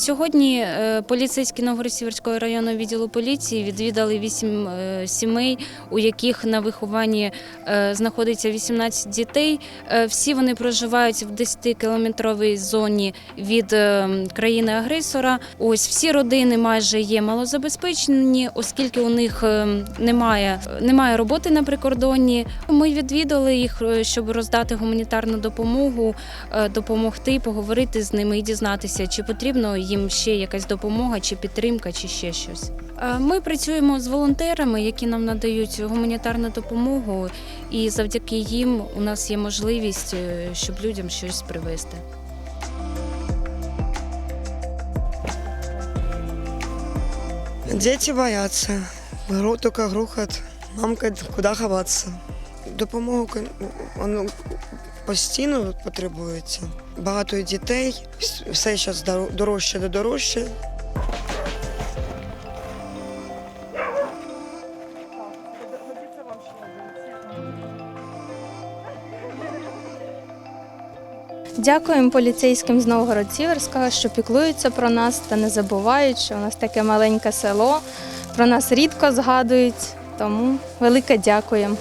Сьогодні е, поліцейські Новгород-Сіверського районного відділу поліції відвідали вісім е, сімей, у яких на вихованні е, знаходиться 18 дітей. Всі вони проживають в 10-кілометровій зоні від країни-агресора. Ось всі родини майже є малозабезпечені, оскільки у них немає, немає роботи на прикордонні. Ми відвідали їх, щоб роздати гуманітарну допомогу, допомогти, поговорити з ними і дізнатися, чи потрібно їм ще якась допомога, чи підтримка, чи ще щось. Е, Ми працюємо з волонтерами, які нам надають гуманітарну допомогу, і завдяки їм у нас є можливість, е, щоб людям щось привезти. Дети боятся. Гру, только грохот. Мамка, куди ховатися? Допомогу воно постійно потребується. Багато дітей, вс- все зараз дорожче до дорожче. Дякуємо поліцейським з Новгород-Сіверського, що піклуються про нас та не забувають, що у нас таке маленьке село. Про нас рідко згадують, тому велике дякуємо.